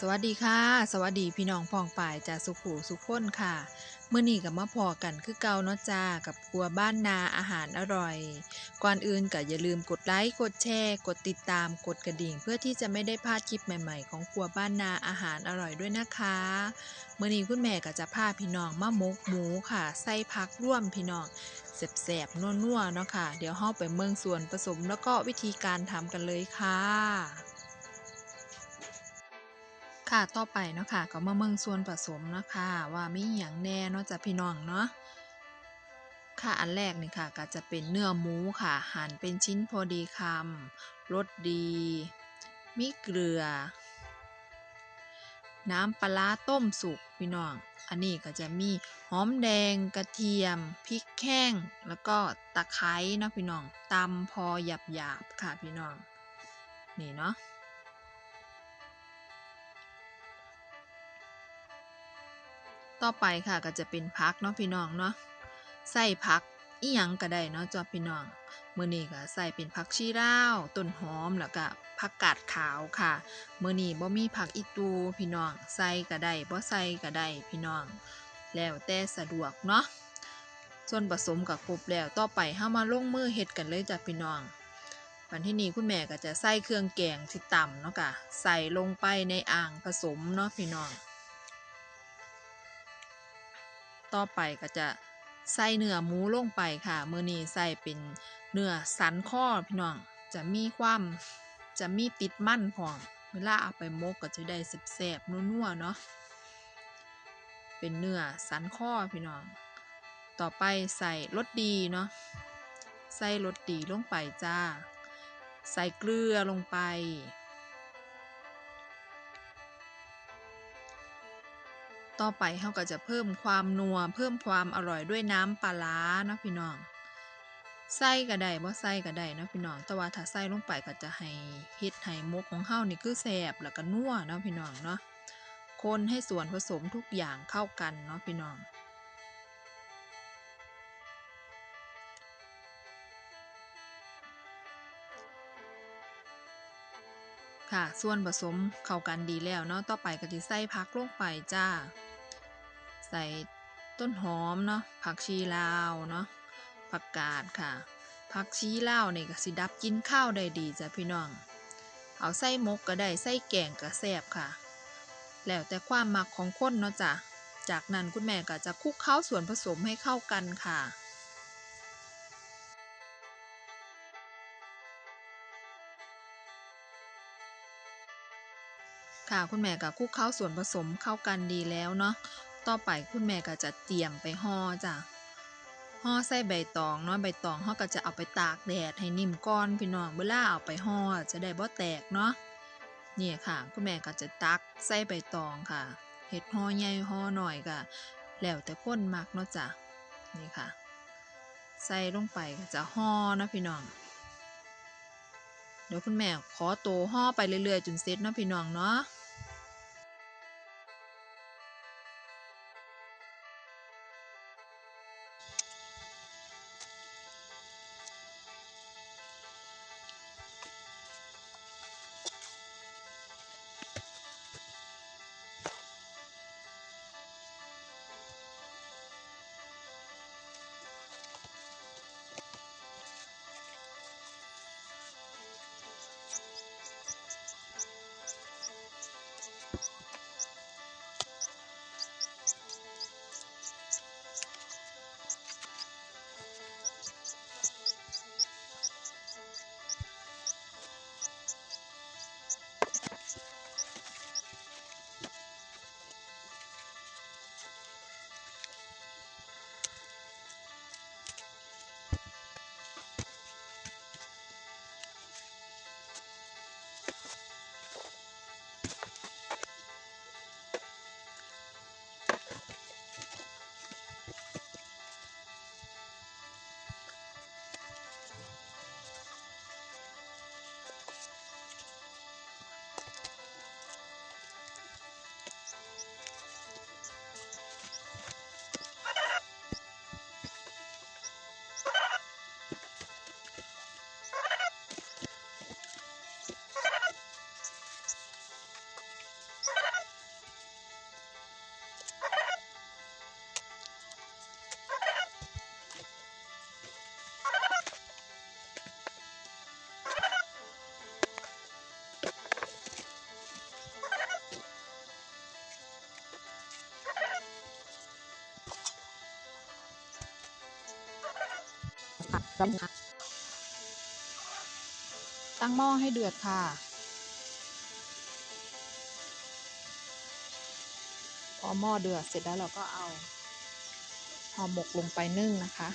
สวัสดีค่ะ สวัสดีพี่น้องพ้องป่ายจากสุขูสุขคนค่ะเมื่อนี้กับมาพอกันคือเก่าเนาะจ้ากับครัวบ้านนาอาหารอร่อย ก่อนอื่นก็อย่าลืมกดไลค์กดแชร์ กดติดตามกดกระดิ่ง เพื่อที่จะไม่ได้พลาดคลิปใหม่ๆ ของครัวบ้านนาอาหารอร่อยด้วยนะคะเมื่อนี้คุณแม่ก็จะพาพี่น้องมามกหมูค่ะใส่ผักร่วมพี่น้องแสบๆนัวๆเนาะค่ะ เดี๋ยวเฮาไปเมืองส่วนผสมแล้วก็วิธีการทำกันเลยค่ะ ค่ะต่อไปเนาะค่ะก็มาเมืองส่วนผสมเนาะค่ะว่ามีหยังแน่เนาะจ้ะพี่น้องเนาะค่ะอันแรกนี่ค่ะก็จะเป็นเนื้อหมูค่ะ หั่นเป็นชิ้นพอดีคำรสดี มีเกลือ น้ำปลาต้มสุกพี่น้อง อันนี้ก็จะมีหอมแดงกระเทียมพริกแห้งแล้วก็ตะไคร้นะพี่น้องตำพอหยาบๆค่ะพี่น้อง นี่เนาะ ต่อไปค่ะก็จะเป็นพักเนาะพี่น้องเนาะใส่ผักอีหยังก็ได้เนาะจ้าพี่น้องมื้อนี้ก็ใส่เป็นผักชีลาวต้นหอมแล้วก็ผักกาดขาวค่ะมื้อนี้บ่มีผักอีตูพี่น้องใส่ก็ได้บ่ใส่ก็ได้พี่น้อง แล้วแต่สะดวกเนาะส่วนผสมกับครบแล้วต่อไปเฮามาลงมือเฮ็ดกันเลยจ้ะพี่น้องวันที่นี้คุณแม่ก็จะใส่เครื่องแกงที่ต่ำเนาะค่ะใส่ลงไปในอ่างผสมเนาะพี่น้อง ต่อไปก็จะใส่เนื้อหมูลงไปค่ะมื้อนี้ใส่เป็นเนื้อสันคอพี่น้องจะมีความจะมีติดมั่นพร้อมเวลาเอาไปมกก็จะได้แซ่บๆนัวๆเนาะเป็นเนื้อสันคอพี่น้อง ต่อไปใส่รสดีเนาะใส่รสดีลงไปจ้า ใส่เกลือลงไป ต่อไปเขาก็จะเพิ่มความนัว เพิ่มความอร่อยด้วยน้ำปลาร้านะพี่น้องใส่ก็ได้บ่ใส่ก็ได้นะพี่น้อง แต่ว่าถ้าใส่ลงไปก็จะให้เฮ็ดให้มกของเฮานี่คือแซ่บแล้วก็นัวนะพี่น้องเนาะ คนให้ส่วนผสมทุกอย่างเข้ากันเนาะพี่น้องค่ะ ส่วนผสมเข้ากันดีแล้วเนาะ ต่อไปก็จะใส่ผักลงไปจ้า ใส่ต้นหอมเนาะผักชีลาวเนาะผักกาดค่ะ ผักชีลาวนี่ก็สิดับกินข้าวได้ดีจ้ะพี่น้อง เอาใส่มกก็ได้ใส่แกงก็แซ่บค่ะ แล้วแต่ความมักของคนเนาะจ้ะ จากนั้นคุณแม่ก็จะคลุกเคล้าส่วนผสมให้เข้ากันค่ะค่ะคุณแม่ก็คลุกเคล้าส่วนผสมเข้ากันดีแล้วเนาะ ต่อไปคุณแม่ก็จะเตรียมไปห่อจ้ะห่อใส่ใบตองเนาะใบตองเฮาก็จะเอาไปตากแดดให้นิ่มก่อนพี่น้องเวลาเอาไปห่อจะได้บ่แตกเนาะนี่ค่ะคุณแม่ก็จะตักใส่ใบตองค่ะเห็ดห่อใหญ่ห่อหน่อยก็แล้วแต่คนมักเนาะจ้ะนี่ค่ะ ใส่ลงไปก็จะห่อนะพี่น้องเดี๋ยวคุณแม่ขอโตห่อไปเรื่อยๆจนเสร็จเนาะพี่น้องเนาะ ตั้งหม้อให้เดือดค่ะ พอหม้อเดือดเสร็จแล้วเราก็เอาห่อหมกลงไปนึ่งนะคะ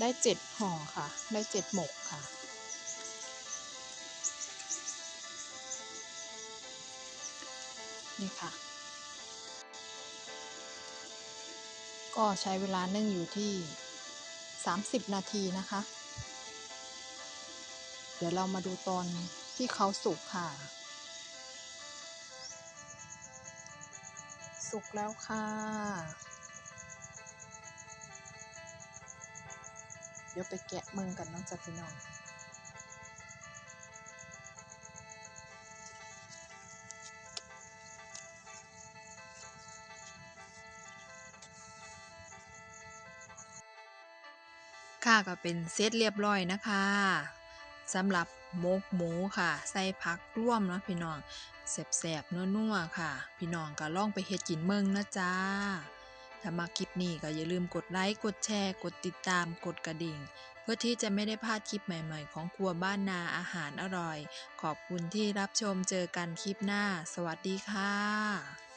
ได้เจ็ดห่อค่ะ ได้เจ็ดหมกค่ะ นี่ค่ะ ก็ใช้เวลานึ่งอยู่ที่ 30 นาทีนะคะ เดี๋ยวเรามาดูตอนที่เขาสุกค่ะ สุกแล้วค่ะ เดี๋ยวไปแกะมึงกันน้องจ้ะพี่น้อง ค่ะก็เป็นเซตเรียบร้อยนะคะสำหรับมกหมูค่ะ ใส่ผักร่วมเนาะพี่น้องแสบๆนัวๆค่ะ พี่น้องก็ลองไปเฮ็ดกินเมืองนะจ๊ะถ้ามาคลิปนี้ก็อย่าลืมกดไลค์ กดแชร์ กดติดตาม กดกระดิ่ง เพื่อที่จะไม่ได้พลาดคลิปใหม่ๆ ของครัวบ้านนาอาหารอร่อย ขอบคุณที่รับชมเจอกันคลิปหน้า สวัสดีค่ะ